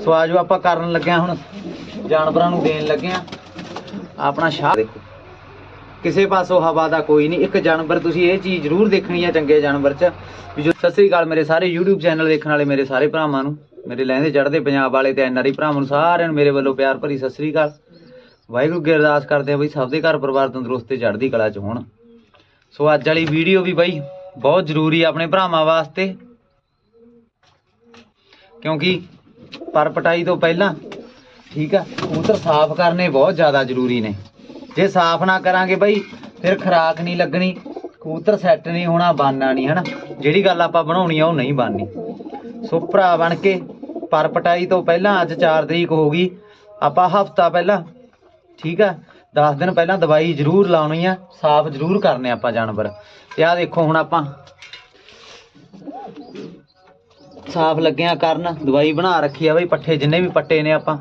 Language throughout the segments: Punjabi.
ਸੋ ਆਜੋ ਆਪਾਂ ਕਰਨ ਲੱਗਿਆ ਹੁਣ, ਜਾਨਵਰਾਂ ਨੂੰ ਦੇਣ ਲੱਗਿਆ। ਆਪਣਾ ਸ਼ਾਹ ਦੇਖੋ। ਕਿਸੇ ਪਾਸੋਂ ਹਵਾ ਦਾ ਕੋਈ ਨਹੀਂ। ਇੱਕ ਜਾਨਵਰ, ਤੁਸੀਂ ਇਹ ਚੀਜ਼ ਜ਼ਰੂਰ ਦੇਖਣੀ ਆ ਚੰਗੇ ਜਾਨਵਰ 'ਚ। ਵੀ ਜੋ ਸਤਿ ਸ੍ਰੀ ਅਕਾਲ ਮੇਰੇ ਸਾਰੇ YouTube ਚੈਨਲ ਦੇਖਣ ਵਾਲੇ, ਮੇਰੇ ਸਾਰੇ ਭਰਾਵਾਂ ਨੂੰ। ਮੇਰੇ ਲਹਿੰਦੇ ਚੜ੍ਹਦੇ ਪੰਜਾਬ ਵਾਲੇ ਤੇ ਐਨਆਰਈ ਭਰਾਵਾਂ ਨੂੰ ਸਾਰਿਆਂ ਨੂੰ ਮੇਰੇ ਵੱਲੋਂ ਪਿਆਰ ਭਰੀ ਸਤਿ ਸ੍ਰੀ ਅਕਾਲ। ਵਾਹਿਗੁਰੂ ਅੱਗੇ ਅਰਦਾਸ ਕਰਦੇ ਆ ਬਈ ਸਭ ਦੇ ਘਰ ਪਰਿਵਾਰ ਤੰਦਰੁਸਤ ਤੇ ਚੜ੍ਹਦੀ ਕਲਾ 'ਚ ਹੋਣ। ਸੋ ਅੱਜ ਵਾਲੀ ਵੀਡੀਓ ਵੀ ਬਈ ਬਹੁਤ ਜ਼ਰੂਰੀ ਆਪਣੇ ਭਰਾਵਾਂ ਵਾਸਤੇ। ਕਿਉਂਕਿ ਪਰ ਪਟਾਈ ਤੋਂ ਪਹਿਲਾਂ, ਠੀਕ ਆ, ਕਬੂਤਰ ਸਾਫ਼ ਕਰਨੇ ਬਹੁਤ ਜ਼ਿਆਦਾ ਜ਼ਰੂਰੀ ਨੇ। ਜੇ ਸਾਫ਼ ਨਾ ਕਰਾਂਗੇ ਬਈ, ਫਿਰ ਖਰਾਕ ਨਹੀਂ ਲੱਗਣੀ, ਕਬੂਤਰ ਸੈੱਟ ਨਹੀਂ ਹੋਣਾ ਬਾਨਾ ਨਹੀਂ, ਹਨਾ? ਜਿਹੜੀ ਗੱਲ ਆਪਾਂ ਬਣਾਉਣੀ ਆ, ਉਹ ਨਹੀਂ ਬਣਨੀ। ਸੋ ਭਰਾ ਬਣ ਕੇ, ਪਰ ਪਟਾਈ ਤੋਂ ਪਹਿਲਾਂ, ਅੱਜ 4 ਤਰੀਕ ਹੋ ਗਈ, ਆਪਾਂ ਹਫਤਾ ਪਹਿਲਾਂ, ਠੀਕ ਆ 10 ਦਿਨ ਪਹਿਲਾਂ ਦਵਾਈ ਜ਼ਰੂਰ ਲਾਉਣੀ ਆ, ਸਾਫ਼ ਜ਼ਰੂਰ ਕਰਨੇ ਆਪਾਂ ਜਾਨਵਰ। ਤੇ ਆ ਦੇਖੋ ਹੁਣ ਆਪਾਂ ਸਾਫ਼ ਲੱਗਿਆ ਕਰਨ, ਦਵਾਈ ਬਣਾ ਰੱਖੀ ਆ ਬਈ, ਪੱਠੇ ਜਿੰਨੇ ਵੀ ਪੱਟੇ ਨੇ ਆਪਾਂ।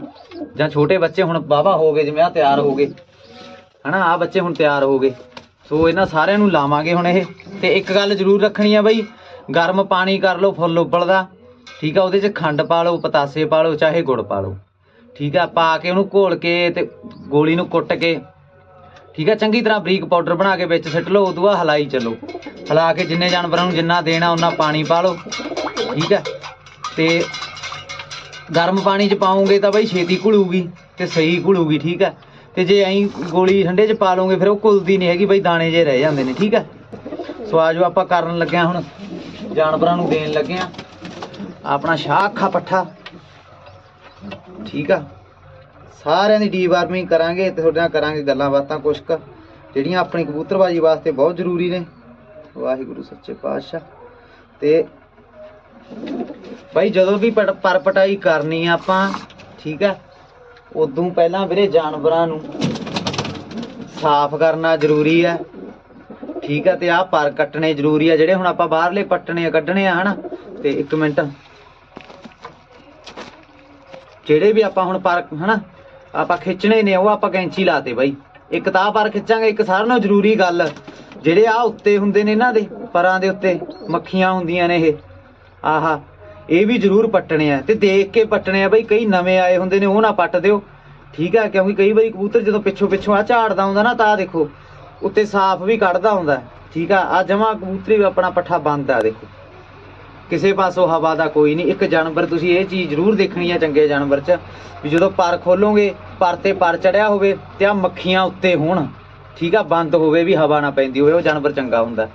ਜਾਂ ਛੋਟੇ ਬੱਚੇ ਹੁਣ ਵਾਹਵਾ ਹੋ ਗਏ, ਜਿਵੇਂ ਆ ਤਿਆਰ ਹੋ ਗਏ। ਹਨਾ ਆ ਬੱਚੇ ਹੁਣ ਤਿਆਰ ਹੋ ਗਏ। ਸੋ ਇਹਨਾਂ ਸਾਰਿਆਂ ਨੂੰ ਲਾਵਾਂਗੇ ਹੁਣ ਇਹ। ਤੇ ਇੱਕ ਗੱਲ ਜ਼ਰੂਰ ਰੱਖਣੀ ਆ ਬਈ, ਗਰਮ ਪਾਣੀ ਕਰ ਲਓ, ਫੁੱਲ ਉਬਲਦਾ। ਠੀਕ ਆ, ਉਹਦੇ 'ਚ ਖੰਡ ਪਾ ਲਓ ਪਤਾਸੇ ਪਾ ਲਓ, ਚਾਹੇ ਗੁੜ ਪਾ ਲਓ। ਠੀਕ ਆ, ਪਾ ਕੇ ਉਹਨੂੰ ਘੋਲ ਕੇ ਤੇ ਗੋਲੀ ਨੂੰ ਕੁੱਟ ਕੇ ਠੀਕ ਹੈ ਚੰਗੀ ਤਰ੍ਹਾਂ ਬਰੀਕ ਪਾਊਡਰ ਬਣਾ ਕੇ ਵਿੱਚ ਸਿੱਟ ਲਓ, ਉਦੋਂ ਬਾਅਦ ਹਲਾਈ ਚੱਲੋ। ਹਲਾ ਕੇ ਜਿੰਨੇ ਜਾਨਵਰਾਂ ਨੂੰ ਜਿੰਨਾ ਦੇਣਾ ਉਹਨਾਂ ਪਾਣੀ ਪਾ ਲਓ, ਠੀਕ ਹੈ ਤੇ ਗਰਮ ਪਾਣੀ ਚ ਪਾਉਂਗੇ ਤਾਂ ਬਈ ਛੇਤੀ ਘੁਲੂਗੀ ਤੇ ਸਹੀ ਘੁਲੂਗੀ, ਠੀਕ ਹੈ ਤੇ ਜੇ ਐਂ ਗੋਲੀ ਠੰਡੇ ਚ ਪਾ ਲਓਗੇ, ਫਿਰ ਉਹ ਘੁਲਦੀ ਨਹੀਂ ਹੈਗੀ, ਬਈ ਦਾਣੇ ਜੇ ਰਹਿ ਜਾਂਦੇ ਨੇ, ਠੀਕ ਹੈ ਸੋ ਆਜੋ ਆਪਾਂ ਕਰਨ ਲੱਗਿਆ ਹੁਣ, ਜਾਨਵਰਾਂ ਨੂੰ ਦੇਣ ਲੱਗਿਆ। ਆਪਣਾ ਸ਼ਾਹ ਅੱਖਾ ਪੱਠਾ, ਠੀਕ ਆ। ਸਾਰਿਆਂ ਦੀ ਡੀਵਾਰਮਿੰਗ ਕਰਾਂਗੇ ਤੇ ਤੁਹਾਡੇ ਨਾਲ ਕਰਾਂਗੇ ਗੱਲਾਂ ਬਾਤਾਂ ਕੁਛ ਕੁ। ਜਿਹੜੀਆਂ ਆਪਣੀ ਕਬੂਤਰਬਾਜੀ ਵਾਸਤੇ ਬਹੁਤ ਜ਼ਰੂਰੀ ਨੇ। ਵਾਹਿਗੁਰੂ, ਸੱਚੇ ਪਾਤਸ਼ਾਹ। ਤੇ ਭਾਈ ਜਦੋਂ ਵੀ ਪਟ- ਕਰਨੀ ਆ ਆਪਾਂ, ਠੀਕ ਆ? ਉਦੋਂ ਪਹਿਲਾਂ ਵੀਰੇ ਜਾਨਵਰਾਂ ਨੂੰ ਸਾਫ਼ ਕਰਨਾ ਜ਼ਰੂਰੀ ਆ। ਠੀਕ ਆ, ਤੇ ਆਹ ਪਰ ਕੱਟਣੇ ਜ਼ਰੂਰੀ ਆ। ਜਿਹੜੇ ਹੁਣ ਆਪਾਂ ਬਾਹਰਲੇ ਪੱਟਣੇ ਆ, ਕੱਢਣੇ ਆ, ਹਨਾ? ਤੇ ਇੱਕ ਮਿੰਟ। ਜਿਹੜੇ ਵੀ ਆਪਾਂ ਹੁਣ ਪਰ, ਹਨਾ? ਆਪਾਂ ਖਿੱਚਣੇ ਨੇ, ਉਹ ਆਪਾਂ ਕੈਂਚੀ ਲਾਤੇ ਬਾਈ। ਇੱਕ ਤਾਂ ਪਰ ਖਿੱਚਾਂਗੇ, ਇੱਕ ਸਾਰਿਆਂ ਨਾਲੋਂ ਜ਼ਰੂਰੀ ਗੱਲ। ਜਿਹੜੇ ਆ ਉੱਤੇ ਹੁੰਦੇ ਨੇ ਇਹਨਾਂ ਦੇ, ਪਰਾਂ ਦੇ ਉੱਤੇ, ਮੱਖੀਆਂ ਹੁੰਦੀਆਂ ਨੇ ਇਹ। ਆਹਾ, ਇਹ ਵੀ ਜ਼ਰੂਰ ਪੱਟਣੇ ਆ। ਤੇ ਦੇਖ ਕੇ ਪੱਟਣੇ ਆ ਬਈ, ਕਈ ਨਵੇਂ ਆਏ ਹੁੰਦੇ ਨੇ, ਉਹ ਨਾ ਪੱਟ ਦਿਓ। ਠੀਕ ਆ, ਕਿਉਂਕਿ ਕਈ ਵਾਰੀ ਕਬੂਤਰ ਜਦੋਂ ਪਿੱਛੋਂ ਪਿੱਛੋਂ ਆ ਝਾੜਦਾ ਹੁੰਦਾ ਨਾ, ਤਾਂ ਦੇਖੋ, ਉੱਤੇ ਸਾਫ਼ ਵੀ ਕੱਢਦਾ ਹੁੰਦਾ। ਠੀਕ ਆ ਆ ਜਮਾ ਕਬੂਤਰੀ ਵੀ ਆਪਣਾ ਪੱਠਾ ਬੰਦ ਆ, ਦੇਖੋ। ਕਿਸੇ ਪਾਸੋਂ ਹਵਾ ਦਾ ਕੋਈ ਨਹੀਂ, ਇੱਕ ਜਾਨਵਰ ਤੁਸੀਂ ਇਹ ਚੀਜ਼ ਜ਼ਰੂਰ ਦੇਖਣੀ ਆ ਚੰਗੇ ਜਾਨਵਰ 'ਚ, ਵੀ ਜਦੋਂ ਪਰ ਖੋਲੋਗੇ, ਪਰ ਤੇ ਪਰ ਚੜਿਆ ਹੋਵੇ ਤੇ ਆ ਮੱਖੀਆਂ ਉੱਤੇ ਹੋਣ, ਠੀਕ ਆ, ਬੰਦ ਹੋਵੇ ਵੀ ਹਵਾ ਨਾ ਪੈਂਦੀ ਹੋਵੇ, ਉਹ ਜਾਨਵਰ ਚੰਗਾ ਹੁੰਦਾ।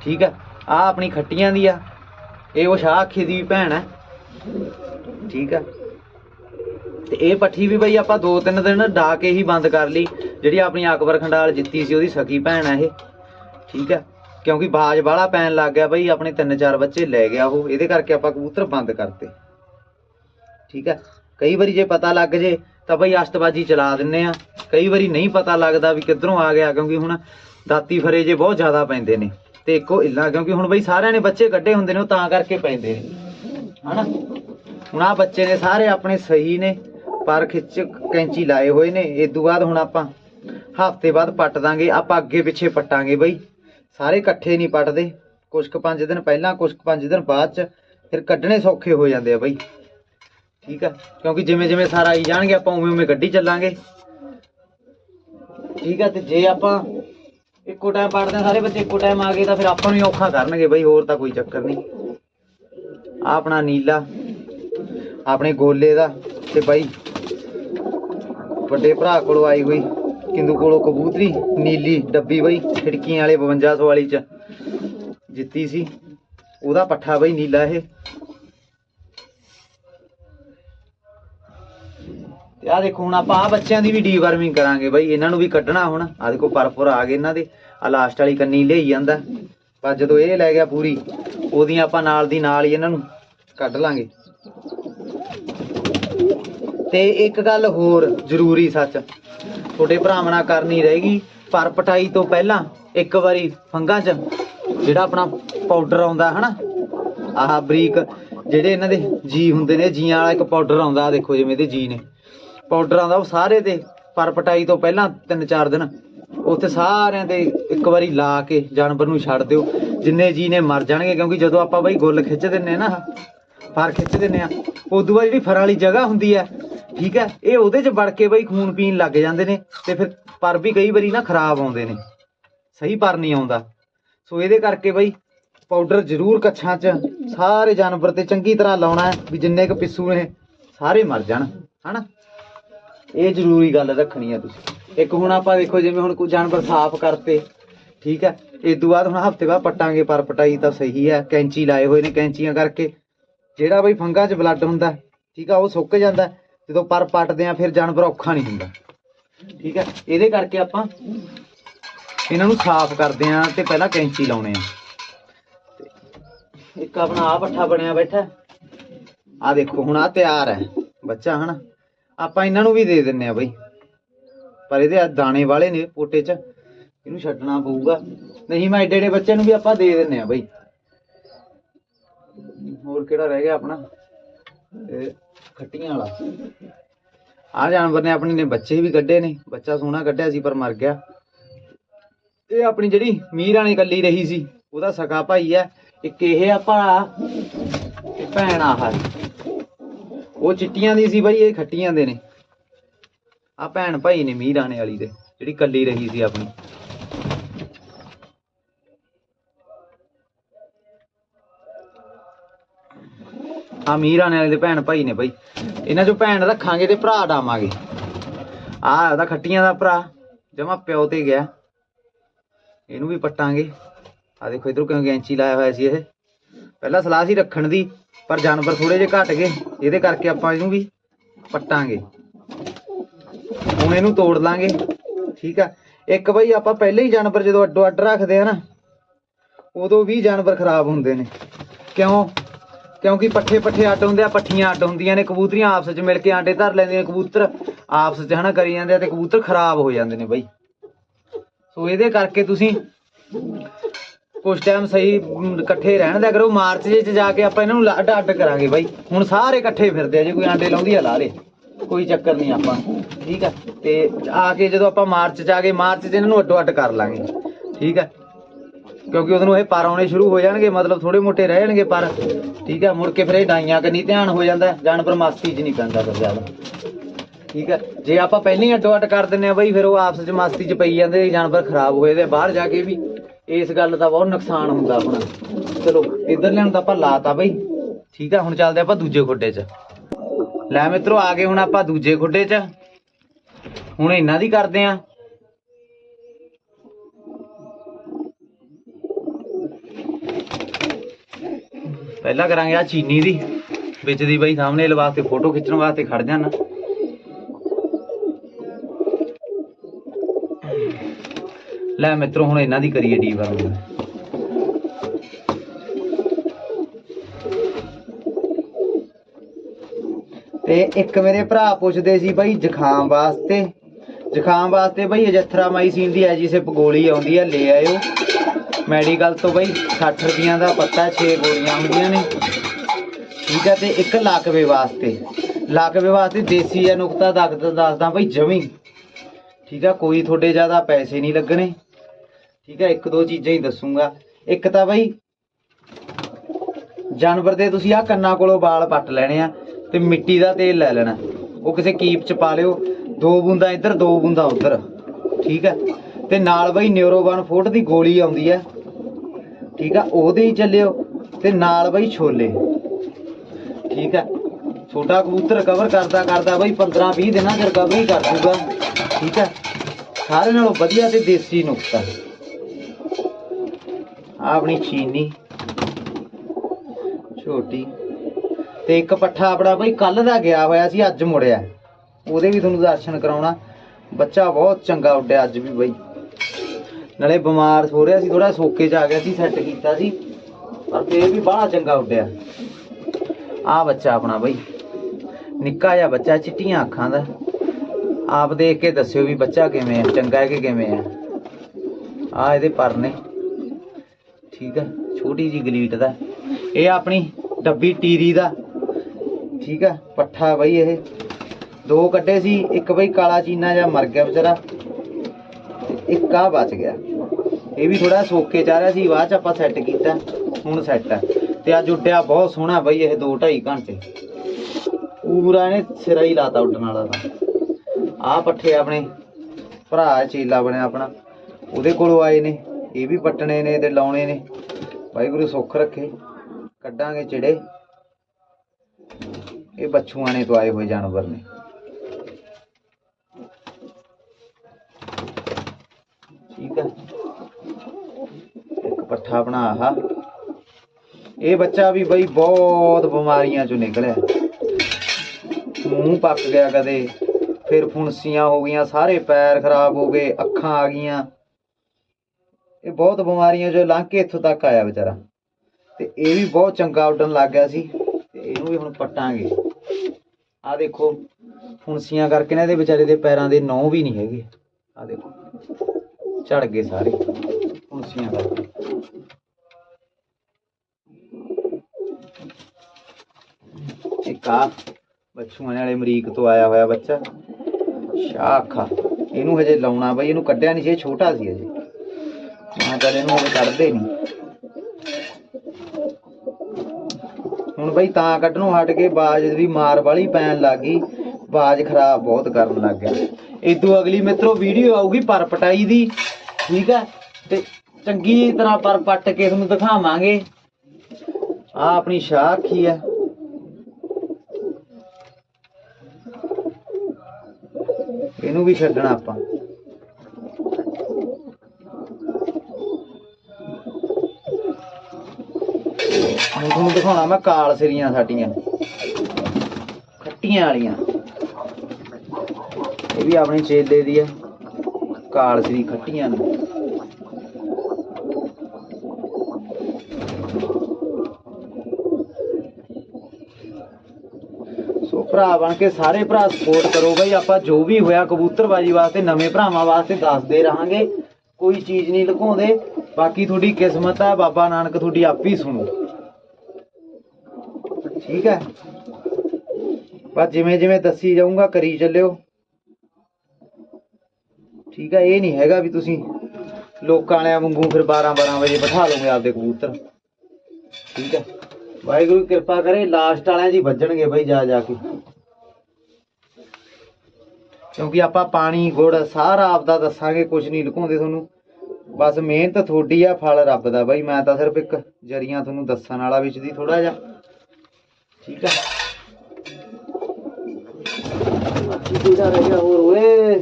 ਠੀਕ ਆ ਆ ਆਪਣੀ ਖੱਟੀਆਂ ਦੀ ਆ, ਇਹ ਉਹ ਸ਼ਾਹ ਅੱਖੀ ਦੀ ਭੈਣ ਹੈ ਠੀਕ ਆ, ਤੇ ਇਹ ਪੱਠੀ ਵੀ ਬਈ ਆਪਾਂ ਦੋ ਤਿੰਨ ਦਿਨ ਡਾ ਕੇ ਹੀ ਬੰਦ ਕਰ ਲਈ, ਜਿਹੜੀ ਆਪਣੀ ਅਕਬਰ ਖੰਡਾਲ ਜਿੱਤੀ ਸੀ ਉਹਦੀ ਸਕੀ ਭੈਣ ਹੈ ਇਹ। ਠੀਕ ਆ ਕਿਉਂਕਿ ਬਾਜ ਵਾਲਾ ਪੈਣ ਲੱਗ ਗਿਆ ਬਈ, ਆਪਣੇ ਤਿੰਨ ਚਾਰ ਬੱਚੇ ਲੈ ਗਿਆ ਉਹ, ਇਹਦੇ ਕਰਕੇ ਆਪਾਂ ਕਬੂਤਰ ਬੰਦ ਕਰਤੇ। ਠੀਕ ਹੈ ਕਈ ਵਾਰੀ ਜੇ ਪਤਾ ਲੱਗ ਜੇ, ਤਾਂ ਬਈ ਅਸ਼ਤਬਾਜੀ ਚਲਾ ਦਿੰਨੇ ਆ। ਕਈ ਵਾਰੀ ਨਹੀਂ ਪਤਾ ਲੱਗਦਾ ਵੀ ਕਿੱਧਰੋਂ ਆ ਗਿਆ, ਕਿਉਂਕਿ ਹੁਣ ਦਾਤੀ ਫਰੇ ਜੇ ਬਹੁਤ ਜ਼ਿਆਦਾ ਪੈਂਦੇ ਨੇ। ਤੇ ਇੱਕੋ ਇੱਲਾ, ਕਿਉਂਕਿ ਹੁਣ ਬਈ ਸਾਰਿਆਂ ਨੇ ਬੱਚੇ ਕੱਢੇ ਹੁੰਦੇ ਨੇ, ਉਹ ਤਾਂ ਕਰਕੇ ਪੈਂਦੇ ਨੇ। ਹਨਾ? ਹੁਣ ਆ ਬੱਚੇ ਨੇ ਸਾਰੇ ਆਪਣੇ ਸਹੀ ਨੇ, ਪਰ ਖਿੱਚ ਕੈਂਚੀ ਲਾਏ ਹੋਏ ਨੇ। ਇਦੋਂ ਬਾਅਦ ਹੁਣ ਆਪਾਂ ਹਫ਼ਤੇ ਬਾਅਦ ਪੱਟ ਦਾਂਗੇ, ਆਪਾਂ ਅੱਗੇ ਪਿੱਛੇ ਪੱਟਾਂਗੇ ਬਈ। ਸਾਰੇ ਇਕੱਠੇ ਨਹੀਂ ਪੱਟਦੇ। ਕੁਝ ਕੁ ਪੰਜ ਦਿਨ ਪਹਿਲਾਂ ਕੁਝ ਕੁ ਪੰਜ ਦਿਨ ਬਾਅਦ ਚ ਫਿਰ ਕੱਢਣੇ ਸੌਖੇ ਹੋ ਜਾਂਦੇ ਆ ਬਈ। ਠੀਕ ਆ? ਕਿਉਂਕਿ ਜਿਵੇਂ ਜਿਵੇਂ ਸਾਰਾ ਆਈ ਜਾਣਗੇ, ਆਪਾਂ ਉਵੇਂ ਉਵੇਂ ਕੱਢੀ ਚੱਲਾਂਗੇ। ਠੀਕ ਆ? ਤੇ ਜੇ ਆਪਾਂ ਇੱਕੋ ਟਾਈਮ ਪੜਦੇ ਸਾਰੇ ਬੱਚੇ ਇੱਕੋ ਟਾਈਮ ਆ ਗਏ ਤਾਂ ਫਿਰ ਆਪਾਂ ਨੂੰ ਹੀ ਔਖਾ ਕਰਨਗੇ ਬਈ, ਹੋਰ ਤਾਂ ਕੋਈ ਚੱਕਰ ਨਹੀਂ। ਆ ਆਪਣਾ ਨੀਲਾ, ਆਪਣੇ ਗੋਲੇ ਦਾ ਤੇ ਬਾਈ ਵੱਡੇ ਭਰਾ ਕੋਲੋਂ ਆਈ ਹੋਈ ਕਿੰਦੂ ਕੋਲੋਂ ਕਬੂਤਰੀ, ਨੀਲੀ ਡੱਬੀ ਬਈ, ਖਿੜਕੀਆਂ ਵਾਲੇ 5200 ਵਾਲੀ ਚ ਜਿੱਤੀ ਸੀ। ਉਹਦਾ ਪੱਠਾ ਬਈ ਨੀਲਾ ਇਹ। ਤੇ ਆ ਦੇਖੋ, ਹੁਣ ਆਪਾਂ ਆ ਬੱਚਿਆਂ ਦੀ ਵੀ ਡੀਵਰਮਿੰਗ ਕਰਾਂਗੇ ਬਈ। ਇਹਨਾਂ ਨੂੰ ਵੀ ਕੱਢਣਾ ਹੁਣ। ਆ ਦੇਖੋ ਪਰਪੁਰ ਆ ਗਏ ਇਹਨਾਂ ਦੇ। ਆ ਲਾਸਟ ਵਾਲੀ ਕੰਨੀ ਲਈ ਜਾਂਦਾ। ਪਰ ਜਦੋਂ ਇਹ ਲੈ ਗਿਆ ਪੂਰੀ, ਉਹਦੀਆਂ ਆਪਾਂ ਨਾਲ ਦੀ ਨਾਲ ਹੀ ਇਹਨਾਂ ਨੂੰ ਕੱਢ ਲਾਂਗੇ। ਤੇ ਇੱਕ ਗੱਲ ਹੋਰ ਜ਼ਰੂਰੀ ਸੱਚ। ਤੁਹਾਡੇ ਭਰਾਵਣਾ ਕਰਨੀ ਰਹੇਗੀ ਪਰ ਪਟਾਈ ਤੋਂ ਪਹਿਲਾਂ ਇੱਕ ਵਾਰੀ ਫੰਗਾਂ 'ਚ ਜਿਹੜਾ ਆਪਣਾ ਪਾਊਡਰ ਆਉਂਦਾ ਹਨਾ, ਆਹ ਬਰੀਕ ਜਿਹੜੇ ਇਹਨਾਂ ਦੇ ਜੀ ਹੁੰਦੇ ਨੇ, ਜੀਆਂ ਵਾਲਾ ਇੱਕ ਪਾਊਡਰ ਆਉਂਦਾ ਦੇਖੋ ਜਿਵੇਂ ਇਹਦੇ ਜੀ ਨੇ। ਪਾਊਡਰ ਆਉਂਦਾ ਉਹ ਸਾਰੇ ਤੇ, ਪਰ ਪਟਾਈ ਤੋਂ ਪਹਿਲਾਂ ਤਿੰਨ ਚਾਰ ਦਿਨ ਉੱਥੇ ਸਾਰਿਆਂ ਦੇ ਇੱਕ ਵਾਰੀ ਲਾ ਕੇ ਜਾਨਵਰ ਨੂੰ ਛੱਡ ਦਿਓ। ਜਿੰਨੇ ਜੀ ਨੇ ਮਰ ਜਾਣਗੇ, ਕਿਉਂਕਿ ਜਦੋਂ ਆਪਾਂ ਬਈ ਗੁੱਲ ਖਿੱਚ ਦਿੰਨੇ ਨਾ ਫਰ ਖਿੱਚ ਦਿੰਨੇ ਆ, ਉਦੋਂ ਬਾਅਦ ਜਿਹੜੀ ਫਰਾਂ ਵਾਲੀ ਜਗ੍ਹਾ ਹੁੰਦੀ ਹੈ ਠੀਕ ਹੈ? ਇਹ ਉਹਦੇ 'ਚ ਵੜ ਕੇ ਬਈ ਖੂਨ ਪੀਣ ਲੱਗ ਜਾਂਦੇ ਨੇ ਤੇ ਫਿਰ ਪਰ ਵੀ ਕਈ ਵਾਰੀ ਨਾ ਖਰਾਬ ਆਉਂਦੇ ਨੇ। ਸਹੀ ਪਰ ਨਹੀਂ ਆਉਂਦਾ। ਸੋ ਇਹਦੇ ਕਰਕੇ ਬਈ ਪਾਊਡਰ ਜ਼ਰੂਰ ਕੱਛਾਂ 'ਚ ਸਾਰੇ ਜਾਨਵਰ ਤੇ ਚੰਗੀ ਤਰ੍ਹਾਂ ਲਾਉਣਾ ਹੈ ਵੀ ਜਿੰਨੇ ਕ ਪਿੱਸੂ ਨੇ ਸਾਰੇ ਮਰ ਜਾਣ, ਹਨਾ? ਇਹ ਜ਼ਰੂਰੀ ਗੱਲ ਰੱਖਣੀ ਹੈ ਤੁਸੀਂ। ਇੱਕ ਹੁਣ ਆਪਾਂ ਦੇਖੋ ਜਿਵੇਂ ਹੁਣ ਕੋਈ ਜਾਨਵਰ ਸਾਫ਼ ਕਰਤੇ, ਠੀਕ ਹੈ? ਇਸ ਤੋਂ ਬਾਅਦ ਹੁਣ ਹਫ਼ਤੇ ਬਾਅਦ ਪੱਟਾਂਗੇ, ਪਰ ਪਟਾਈ ਤਾਂ ਸਹੀ ਹੈ। ਕੈਂਚੀ ਲਾਏ ਹੋਏ ਨੇ ਕੈਂਚੀਆਂ ਕਰਕੇ। ਜਿਹੜਾ ਬਈ ਫੰਗਾ 'ਚ ਬਲੱਡ ਹੁੰਦਾ, ਠੀਕ ਆ, ਉਹ ਸੁੱਕ ਜਾਂਦਾ। ਜਦੋਂ ਪਰ ਪੱਟਦੇ ਆ, ਫਿਰ ਜਾਨਵਰ ਔਖਾ ਨਹੀਂ ਹੁੰਦਾ। ਠੀਕ ਹੈ? ਇਹਦੇ ਕਰਕੇ ਆਪਾਂ ਇਹਨਾਂ ਨੂੰ ਸਾਫ਼ ਕਰਦੇ ਆ ਤੇ ਪਹਿਲਾਂ ਕੈਂਚੀ ਲਾਉਣੇ ਆ। ਇੱਕ ਆਪਣਾ ਆ ਪੱਠਾ ਬਣਿਆ ਬੈਠਾ। ਆ ਦੇਖੋ, ਹੁਣ ਆ ਤਿਆਰ ਹੈ। ਬੱਚਾ, ਹਨਾ? ਆਪਾਂ ਇਹਨਾਂ ਨੂੰ ਵੀ ਦੇ ਦਿੰਨੇ ਆ ਬਈ। ਪਰ ਇਹਦੇ ਆ ਦਾਣੇ ਵਾਲੇ ਨੇ ਪੋਟੇ 'ਚ। ਇਹਨੂੰ ਛੱਡਣਾ ਪਊਗਾ। ਨਹੀਂ, ਮੈਂ ਏਡੇ ਏਡੇ ਬੱਚੇ ਨੂੰ ਵੀ ਆਪਾਂ ਦੇ ਦਿੰਨੇ ਆ ਬਈ। ਹੋਰ ਕਿਹੜਾ ਰਹਿ ਗਿਆ ਆਪਣਾ? ਖੱਟੀਆਂ ਵਾਲਾ। ਆ ਜਾਨਵਰ ਨੇ ਆਪਣੀ ਨੇ ਬੱਚੇ ਵੀ ਕੱਢੇ ਨੇ, ਬੱਚਾ ਸੋਹਣਾ ਕੱਢਿਆ ਸੀ ਪਰ ਮਰ ਗਿਆ। ਇਹ ਆਪਣੀ ਜਿਹੜੀ ਮੀਰ ਰਾਣੀ ਕੱਲੀ ਰਹੀ ਸੀ, ਉਹਦਾ ਸਕਾ ਭਾਈ ਹੈ, ਇੱਕ ਇਹ ਆ ਭਰਾ ਤੇ ਭੈਣ ਆ ਹੈ ਉਹ ਚਿੱਟੀਆਂ ਦੀ ਸੀ ਬਾਈ, ਇਹ ਖੱਟੀਆਂ ਦੇ ਨੇ। ਆ ਭੈਣ ਭਾਈ ਨੇ ਮੀਰ ਰਾਣੇ ਵਾਲੀ ਦੇ, ਜਿਹੜੀ ਕੱਲੀ ਰਹੀ ਸੀ ਆਪਣੀ। ਆ ਮੀਰ ਰਾਣੇ ਵਾਲੇ ਦੇ ਭੈਣ ਭਾਈ ਨੇ ਬਾਈ। ਇਹਨਾਂ ਚੋਂ ਭੈਣ ਰੱਖਾਂਗੇ ਤੇ ਭਰਾ ਡਾਵਾਂਗੇ। ਆ ਉਹਦਾ ਖੱਟੀਆਂ ਦਾ ਭਰਾ, ਜਮਾ ਪਿਓ ਤੇ ਗਿਆ। ਇਹਨੂੰ ਵੀ ਪੱਟਾਂਗੇ। ਆ ਦੇਖੋ ਇਧਰੋਂ ਕਿਉਂ ਗੈਂਚੀ ਲਾਇਆ ਹੋਇਆ ਸੀ ਇਹ। ਪਹਿਲਾਂ ਸਲਾਹ ਸੀ ਰੱਖਣ ਦੀ, ਪਰ ਜਾਨਵਰ ਥੋੜੇ ਜਿਹੇ ਘਟ ਗਏ। ਇਹਦੇ ਕਰਕੇ ਆਪਾਂ ਇਹਨੂੰ ਵੀ ਪੱਟਾਂਗੇ। ਹੁਣ ਇਹਨੂੰ ਤੋੜ ਲਾਂਗੇ। ਠੀਕ ਆ। ਇੱਕ ਬਈ ਆਪਾਂ ਪਹਿਲੇ ਹੀ ਜਾਨਵਰ ਜਦੋਂ ਅੱਡੋ ਅੱਡ ਰੱਖਦੇ ਆ ਨਾ, ਉਦੋਂ ਵੀ ਜਾਨਵਰ ਖਰਾਬ ਹੁੰਦੇ ਨੇ। ਕਿਉਂ? ਕਿਉਂਕਿ ਪੱਠੇ ਪੱਠੇ ਅੱਡ ਹੁੰਦੇ ਆ ਪੱਠੀਆਂ ਅੱਡ ਹੁੰਦੀਆਂ ਨੇ ਕਬੂਤਰੀਆਂ ਆਪਸ ਵਿੱਚ ਮਿਲ ਕੇ ਆਂਡੇ ਧਰ ਲੈਂਦੀਆਂ ਨੇ ਕਬੂਤਰ ਆਪਸ ਵਿੱਚ ਹਨਾ ਕਰੀ ਜਾਂਦੇ ਆ ਤੇ ਕਬੂਤਰ ਖਰਾਬ ਹੋ ਜਾਂਦੇ ਨੇ ਬਈ। ਸੋ ਇਹਦੇ ਕਰਕੇ ਤੁਸੀਂ ਕੁਝ ਟਾਈਮ ਸਹੀ ਅਮ, ਇਕੱਠੇ ਰਹਿਣ ਦਾ ਕਰੋ ਮਾਰਚ ਜੇ ਚ ਜਾ ਕੇ ਆਪਾਂ ਇਹਨਾਂ ਨੂੰ ਲ- ਅੱਡ ਅੱਡ ਕਰਾਂਗੇ ਬਾਈ। ਹੁਣ ਸਾਰੇ ਇਕੱਠੇ ਫਿਰਦੇ ਆ ਜੇ ਕੋਈ ਆਂਡੇ ਲਾਉਂਦੀ ਆ ਲਾ ਲੇ। ਕੋਈ ਚੱਕਰ ਨਹੀਂ ਆਪਾਂ ਠੀਕ ਆ? ਤੇ ਆ ਕੇ ਜਦੋਂ ਆਪਾਂ ਮਾਰਚ ਚ ਆ ਗਏ ਮਾਰਚ ਚ ਇਹਨਾਂ ਨੂੰ ਅੱਡੋ ਅੱਡ ਕਰ ਲਾਂਗੇ ਠੀਕ ਆ? ਕਿਉਂਕਿ ਉਹਨੂੰ ਇਹ ਪਰ ਆਉਣੇ ਸ਼ੁਰੂ ਹੋ ਜਾਣਗੇ, ਮਤਲਬ ਥੋੜੇ ਮੋਟੇ ਰਹਿ ਜਾਣਗੇ ਪਰ। ਠੀਕ ਹੈ ਮੁੜ ਕੇ ਫਿਰ ਇਹ ਡਾਈਆਂ ਕੰਨੀ ਧਿਆਨ ਹੋ ਜਾਂਦਾ, ਜਾਨਵਰ ਮਸਤੀ 'ਚ ਨਹੀਂ ਪੈਂਦਾ ਫਿਰ ਜ਼ਿਆਦਾ। ਠੀਕ ਹੈ ਜੇ ਆਪਾਂ ਪਹਿਲਾਂ ਹੀ ਅੱਡੋ ਅੱਡ ਕਰ ਦਿੰਨੇ ਆ ਬਈ, ਫਿਰ ਉਹ ਆਪਸ 'ਚ ਮਸਤੀ 'ਚ ਪਈ ਜਾਂਦੇ, ਜਾਨਵਰ ਖਰਾਬ ਹੋਏ ਦੇ ਬਾਹਰ ਜਾ ਕੇ ਵੀ ਇਸ ਗੱਲ ਦਾ ਬਹੁਤ ਨੁਕਸਾਨ ਹੁੰਦਾ ਆਪਣਾ। ਚਲੋ, ਇੱਧਰ ਲੈਣ ਦਾ ਆਪਾਂ ਲਾਤਾ ਬਈ। ਠੀਕ ਆ, ਹੁਣ ਚੱਲਦੇ ਆਪਾਂ ਦੂਜੇ ਖੁੱਡੇ 'ਚ। ਲੈ ਮਿੱਤਰੋ, ਆ ਗਏ ਹੁਣ ਆਪਾਂ ਦੂਜੇ ਖੁੱਡੇ 'ਚ। ਹੁਣ ਇਹਨਾਂ ਦੀ ਕਰਦੇ ਆ ਪਹਿਲਾਂ ਕਰਾਂਗੇ ਆ ਚੀਨੀ ਦੀ, ਵਿੱਚ ਦੀ ਬਈ ਸਾਹਮਣੇ ਲਵਾ ਫੋਟੋ ਖਿੱਚਣ ਵਾਸਤੇ ਖੜ ਜਾਣਾ। ਲੈ ਮਿੱਤਰੋ, ਹੁਣ ਇਹਨਾਂ ਦੀ ਕਰੀਏ ਡੀ ਵਾਰ ਤੇ ਇੱਕ ਮੇਰੇ ਭਰਾ ਪੁੱਛਦੇ ਸੀ ਬਈ ਜ਼ੁਕਾਮ ਵਾਸਤੇ। ਜ਼ੁਕਾਮ ਵਾਸਤੇ ਬਈ ਅਜੈਥਰਾਮਾਈਸਿਨ ਦੀ ਐਜੀਸਿਪ ਗੋਲੀ ਆਉਂਦੀ ਆ, ਲੈ ਆਇਓ। ਮੈਡੀਕਲ ਤੋਂ ਬਈ 60 ਰੁਪਈਆਂ ਦਾ ਪੱਤਾ 6 ਗੋਲੀਆਂ ਹੁੰਦੀਆਂ ਨੇ। ਠੀਕ ਹੈ ਤੇ ਇੱਕ ਲਾਕਵੇ ਵਾਸਤੇ। ਲਾਕਵੇ ਵਾਸਤੇ ਦੇਸੀ ਜਾਂ ਨੁਕਤਾ ਦੱਸ ਦੱਸਦਾ ਬਈ ਜਮੀ। ਠੀਕ ਹੈ ਕੋਈ ਤੁਹਾਡੇ ਜ਼ਿਆਦਾ ਪੈਸੇ ਨਹੀਂ ਲੱਗਣੇ। ਠੀਕ ਹੈ ਇੱਕ ਦੋ ਚੀਜ਼ਾਂ ਹੀ ਦੱਸੂਗਾ। ਇੱਕ ਤਾਂ ਬਈ ਜਾਨਵਰ ਦੇ ਤੁਸੀਂ ਆ ਕੰਨਾਂ ਕੋਲੋਂ ਵਾਲ ਪੱਟ ਲੈਣੇ ਆ ਤੇ ਮਿੱਟੀ ਦਾ ਤੇਲ ਲੈ ਲੈਣਾ। ਉਹ ਕਿਸੇ ਕੀਪ ਚ ਪਾ ਲਿਓ। ਦੋ ਬੂੰਦਾ ਇੱਧਰ, ਦੋ ਬੂੰਦਾ ਉੱਧਰ। ਠੀਕ ਹੈ ਤੇ ਨਾਲ ਬਈ ਨਿਊਰੋਬਨ ਫੋਟ ਦੀ ਗੋਲੀ ਆਉਂਦੀ ਹੈ ਠੀਕ ਆ, ਉਹਦੇ ਹੀ ਚੱਲਿਓ ਤੇ ਨਾਲ ਬਈ ਛੋਲੇ। ਠੀਕ ਹੈ ਛੋਟਾ ਕਬੂਤਰ ਕਵਰ ਕਰਦਾ ਕਰਦਾ ਬਈ 15 20 ਦਿਨਾਂ ਚ ਰਿਕਵਰੀ ਕਰ ਦੂਗਾ। ਠੀਕ ਹੈ ਸਾਰੇ ਨਾਲੋਂ ਵਧੀਆ ਤੇ ਦੇਸੀ ਨੁਕਤਾ ਆਪਣੀ ਚੀਨੀ, ਛੋਟੀ। ਤੇ ਇੱਕ ਪੱਠਾ ਆਪਣਾ ਬਈ ਕੱਲ ਦਾ ਗਿਆ ਹੋਇਆ ਸੀ, ਅੱਜ ਮੁੜਿਆ। ਉਹਦੇ ਵੀ ਤੁਹਾਨੂੰ ਦਰਸ਼ਨ ਕਰਾਉਣਾ। ਬੱਚਾ ਬਹੁਤ ਚੰਗਾ ਉੱਡਿਆ ਅੱਜ ਵੀ ਬਈ। ਨਾਲੇ ਬਿਮਾਰ ਹੋ ਰਿਹਾ ਸੀ ਥੋੜਾ ਸੋਕੇ ਚ ਆ ਗਿਆ ਸੀ ਸੈੱਟ ਕੀਤਾ ਸੀ, ਪਰ ਫੇਰ ਵੀ ਬੜਾ ਚੰਗਾ ਉੱਡਿਆ। ਆ ਬੱਚਾ ਆਪਣਾ ਬਈ, ਨਿੱਕਾ ਜਿਹਾ ਬੱਚਾ, ਚਿੱਟੀਆਂ ਅੱਖਾਂ ਦਾ। ਆਪ ਦੇਖ ਕੇ ਦੱਸਿਓ ਵੀ ਬੱਚਾ ਕਿਵੇਂ ਹੈ ਚੰਗਾ ਹੈ ਕਿ ਕਿਵੇਂ ਹੈ ਆ ਇਹਦੇ ਪਰ ਨੇ। ਠੀਕ ਹੈ ਛੋਟੀ ਜੀ ਗਲੀਟ ਦਾ। ਇਹ ਆਪਣੀ ਡੱਬੀ ਟੀਰੀ ਦਾ। ਠੀਕ ਹੈ ਪੱਠਾ ਬਈ ਇਹ। ਦੋ ਕੱਢੇ ਸੀ, ਇੱਕ ਬਈ ਕਾਲਾ ਚੀਨਾ ਜਿਹਾ ਮਰ ਗਿਆ ਵਿਚਾਰਾ। ਇੱਕ ਆ ਬਚ ਗਿਆ। ਇਹ ਵੀ ਥੋੜਾ ਸੋਕੇ ਚ ਆ ਰਿਹਾ ਸੀ, ਬਾਅਦ ਚ ਆਪਾਂ ਸੈੱਟ ਕੀਤਾ, ਹੁਣ ਸੈੱਟ ਹੈ ਤੇ ਅੱਜ ਉੱਡਿਆ ਬਹੁਤ ਸੋਹਣਾ ਬਈ, ਇਹ 2 2.5 ਘੰਟੇ। ਪੂਰਾ ਇਹਨੇ ਸਿਰਾ ਹੀ ਲਾਤਾ ਉੱਡਣ ਵਾਲਾ ਤਾਂ। ਆਹ ਪੱਠੇ ਆਪਣੇ, ਭਰਾ ਚੇਲਾ ਬਣਿਆ ਆਪਣਾ। ਉਹਦੇ ਕੋਲੋਂ ਆਏ ਨੇ, ਇਹ ਵੀ ਪੱਟਣੇ ਨੇ ਤੇ ਲਾਉਣੇ ਨੇ। ਵਾਹਿਗੁਰੂ ਸੁੱਖ ਰੱਖੇ, ਕੱਢਾਂਗੇ ਚਿੜੇ। ਇਹ ਬੱਛੂਆਂ ਨੇ ਤੋਂ ਆਏ ਹੋਏ ਜਾਨਵਰ ਨੇ। ਠੀਕ ਹੈ ਪੱਠਾ ਆਪਣਾ ਆਹ ਇਹ ਬੱਚਾ ਵੀ ਬਈ ਬਹੁਤ ਬਿਮਾਰੀਆਂ ਚੋਂ ਨਿਕਲਿਆ। ਮੂੰਹ ਪੱਕ ਗਿਆ ਕਦੇ, ਫਿਰ ਫੁੰਸੀਆਂ ਹੋ ਗਈਆਂ, ਸਾਰੇ ਪੈਰ ਖਰਾਬ ਹੋ ਗਏ, ਅੱਖਾਂ ਆ ਗਈਆਂ। ਇਹ ਬਹੁਤ ਬਿਮਾਰੀਆਂ ਚੋਂ ਲੰਘ ਕੇ ਇੱਥੋਂ ਤੱਕ ਆਇਆ ਵਿਚਾਰਾ। ਤੇ ਇਹ ਵੀ ਬਹੁਤ ਚੰਗਾ ਉੱਡਣ ਲੱਗ ਗਿਆ ਸੀ। ਤੇ ਇਹਨੂੰ ਵੀ ਹੁਣ ਪੱਟਾਂਗੇ। ਆ ਦੇਖੋ, ਫੁੰਸੀਆਂ ਕਰਕੇ ਨਾ ਇਹਦੇ ਵਿਚਾਰੇ ਦੇ ਪੈਰਾਂ ਦੇ ਨੌ ਵੀ ਨਹੀਂ ਹੈਗੇ। ਆ ਦੇਖੋ, ਝੜ ਗਏ ਸਾਰੇ ਫੁੰਸੀਆਂ ਕਰਕੇ। ਇੱਕ ਬੱਚੂਆਂ ਵਾਲੇ ਅਮਰੀਕ ਤੋਂ ਆਇਆ ਹੋਇਆ ਬੱਚਾ। ਸ਼ਾਖਾ। ਇਹਨੂੰ ਹਜੇ ਲਾਉਣਾ ਬਈ, ਇਹਨੂੰ ਕੱਢਿਆ ਨਹੀਂ ਸੀ, ਇਹ ਛੋਟਾ ਸੀ ਹਜੇ। ਮੈਂ ਚੱਲ ਇਹਨੂੰ ਹਜੇ ਕੱਢਦੇ ਨਹੀਂ ਹੁਣ ਬਈ ਤਾਂ ਕੱਢਣੋਂ ਹਟ ਕੇ ਬਾਜ ਵੀ ਮਾਰ ਵਾਲੀ ਪੈਣ ਲੱਗ ਗਈ। ਬਾਜ ਖਰਾਬ ਬਹੁਤ ਕਰਨ ਲੱਗ ਗਿਆ। ਇਦੋਂ ਅਗਲੀ ਮਿੱਤਰੋ ਵੀਡੀਓ ਆਊਗੀ ਪਰ ਪਟਾਈ ਦੀ। ਠੀਕ ਹੈ ਤੇ ਚੰਗੀ ਤਰ੍ਹਾਂ ਪਰ ਪੱਟ ਕੇ ਤੁਹਾਨੂੰ ਦਿਖਾਵਾਂਗੇ। ਆ ਆਪਣੀ ਸ਼ਾਖੀ ਆ। ਇਹਨੂੰ ਵੀ ਛੱਡਣਾ ਆਪਾਂ। ਹੁਣ ਤੁਹਾਨੂੰ ਦਿਖਾਉਣਾ ਮੈਂ ਕਾਲ ਸਿਰੀਆਂ ਸਾਡੀਆਂ। ਖੱਟੀਆਂ ਵਾਲੀਆਂ। ਇਹ ਵੀ ਆਪਣੇ ਚੇਲੇ ਦੀ ਆ। ਕਾਲ ਸਰੀ ਖੱਟੀਆਂ ਨੇ। ਭਰਾ ਬਣ ਕੇ ਸਾਰੇ ਭਰਾ ਸਪੋਰਟ ਕਰੋ ਬਈ, ਆਪਾਂ ਜੋ ਵੀ ਹੋਇਆ ਕਬੂਤਰਬਾਜੀ ਵਾਸਤੇ, ਨਵੇਂ ਭਰਾਵਾਂ ਵਾਸਤੇ ਦੱਸਦੇ ਰਹਾਂਗੇ। ਕੋਈ ਚੀਜ਼ ਨਹੀਂ ਲੁਕਾਉਂਦੇ ਬਾਕੀ ਤੁਹਾਡੀ ਕਿਸਮਤ ਹੈ ਬਾਬਾ ਨਾਨਕ ਤੁਹਾਡੀ ਆਪ ਹੀ ਸੁਣੋ। ਠੀਕ ਹੈ? ਬਸ ਜਿਵੇਂ ਜਿਵੇਂ ਦੱਸੀ ਜਾਊਂਗਾ, ਕਰੀ ਚੱਲਿਓ। ਠੀਕ ਹੈ, ਇਹ ਨਹੀਂ ਹੈਗਾ ਵੀ ਤੁਸੀਂ ਲੋਕਾਂ ਵਾਲਿਆਂ ਵਾਂਗੂ ਫਿਰ 12 12 ਵਜੇ ਬਿਠਾ ਲਓਗੇ ਆਪਦੇ ਕਬੂਤਰ। ਠੀਕ ਹੈ? ਵਾਹਿਗੁਰੂ ਕਿਰਪਾ ਕਰੇ ਲਾਸਟ ਵਾਲਿਆਂ ਜੀ ਵੱਜਣਗੇ ਬਈ ਜਾ ਜਾ ਕੇ। ਕਿਉਂਕਿ ਆਪਾਂ ਪਾਣੀ, ਗੁੜ ਸਾਰਾ ਆਪਦਾ ਦੱਸਾਂਗੇ ਕੁਝ ਨਹੀਂ ਲੁਕਾਉਂਦੇ ਤੁਹਾਨੂੰ। ਬਸ ਮਿਹਨਤ ਥੋੜੀ ਆ, ਫਲ ਰੱਬ ਦਾ ਬਈ। ਮੈਂ ਤਾਂ ਸਿਰਫ ਇੱਕ ਜਰੀਆਂ ਤੁਹਾਨੂੰ ਦੱਸਣ ਵਾਲਾ ਵਿੱਚ ਦੀ ਥੋੜਾ ਜਿਹਾ। ਠੀਕ ਆ? ਕਿਹਦਾ ਰਹਿ ਗਿਆ ਹੋਰ ਓਏ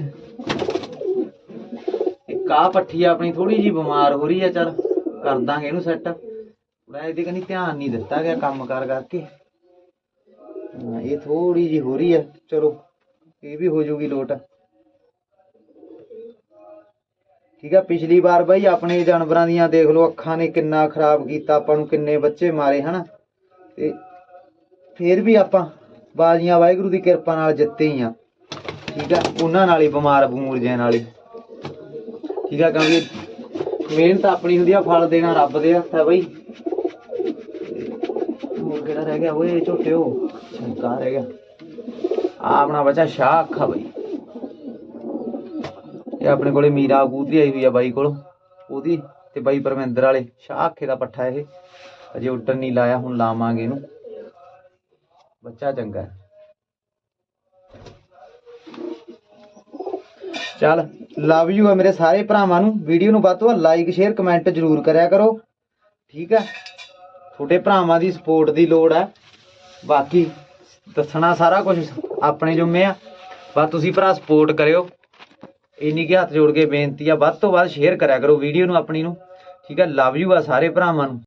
ਇੱਕ ਆ ਪੱਠੀ ਆਪਣੀ ਥੋੜੀ ਜੀ ਬਿਮਾਰ ਹੋ ਰਹੀ ਆ, ਚੱਲ ਕਰ ਦਾਂਗੇ ਇਹਨੂੰ ਸੈੱਟ ਥੋੜਾ ਇਹਦੇ ਕਨੀ ਧਿਆਨ ਨਹੀਂ ਦਿੱਤਾ ਗਿਆ ਕੰਮ ਕਰ ਕਰਕੇ। ਹਾਂ, ਇਹ ਥੋੜੀ ਜੀ ਹੋ ਰਹੀ ਹੈ ਚਲੋ ਇਹ ਵੀ ਹੋ ਜਾਊਗੀ ਲੋਟ। ਠੀਕ ਆ ਪਿਛਲੀ ਵਾਰ ਬਾਈ ਆਪਣੇ ਜਾਨਵਰਾਂ ਦੀਆਂ ਦੇਖ ਲਓ ਅੱਖਾਂ ਨੇ ਕਿੰਨਾ ਖਰਾਬ ਕੀਤਾ ਆਪਾਂ ਨੂੰ ਕਿੰਨੇ ਬੱਚੇ ਮਾਰੇ ਹਨਾ? ਤੇ ਫੇਰ ਵੀ ਆਪਾਂ ਬਾਜ਼ੀਆਂ ਵਾਹਿਗੁਰੂ ਦੀ ਕਿਰਪਾ ਨਾਲ ਜਿੱਤੇ ਹੀ ਆ। ਠੀਕ ਆ ਉਹਨਾਂ ਨਾਲ ਹੀ ਬਿਮਾਰ ਬਮੂਰ ਜੇ ਨਾਲ ਹੀ। ਠੀਕ ਆ ਕਿਉਂਕਿ ਮਿਹਨਤ ਆਪਣੀ ਹੁੰਦੀ ਆ ਫਲ ਦੇਣਾ ਰੱਬ ਦੇ ਹੱਥ ਹੈ ਬਈ। ਕਿਹੜਾ ਰਹਿ ਗਿਆ? ਓਏ ਝੋਟਿਓ ਸ਼ੰਕਾ ਰਹਿ ਗਿਆ। ਆ ਆਪਣਾ ਬੱਚਾ ਸ਼ਾਹ ਅੱਖਾ ਬਈ। ਇਹ ਆਪਣੇ ਕੋਲੇ ਮੀਰਾ ਕਬੂਤਰੀ ਆਈ ਹੋਈ ਆ ਬਾਈ ਕੋਲ। ਉਹਦੀ ਤੇ ਬਾਈ ਪਰਮਿੰਦਰ ਵਾਲੇ। ਸ਼ਾਹ ਅੱਖੇ ਦਾ ਪੱਠਾ ਇਹ। ਅਜੇ ਉੱਡਣ ਨਹੀਂ ਲਾਇਆ, ਹੁਣ ਲਾਵਾਂਗੇ ਇਹਨੂੰ। ਬੱਚਾ ਚੰਗਾ ਚੱਲ ਲਵ ਯੂ ਆ ਮੇਰੇ ਸਾਰੇ ਭਰਾਵਾਂ ਨੂੰ। ਵੀਡੀਓ ਨੂੰ ਵੱਧ ਤੋਂ ਵੱਧ ਲਾਈਕ ਸ਼ੇਅਰ ਕਮੈਂਟ ਜ਼ਰੂਰ ਕਰਿਆ ਕਰੋ। ਠੀਕ ਹੈ? ਛੋਟੇ ਭਰਾਵਾਂ ਦੀ ਸਪੋਰਟ ਦੀ ਲੋੜ ਹੈ। ਬਾਕੀ ਦੱਸਣਾ ਸਾਰਾ ਕੁਝ ਆਪਣੇ ਜੁੰਮੇ ਆ। ਬਸ ਤੁਸੀਂ ਭਰਾ ਸਪੋਰਟ ਕਰਿਓ। ਇੰਨੀ ਕਿ ਹੱਥ ਜੋੜ ਕੇ ਬੇਨਤੀ ਆ, ਵੱਧ ਤੋਂ ਵੱਧ ਸ਼ੇਅਰ ਕਰਿਆ ਕਰੋ ਵੀਡੀਓ ਨੂੰ ਆਪਣੀ ਨੂੰ। ਠੀਕ ਹੈ ਲਵ ਯੂ ਆ ਸਾਰੇ ਭਰਾਵਾਂ ਨੂੰ।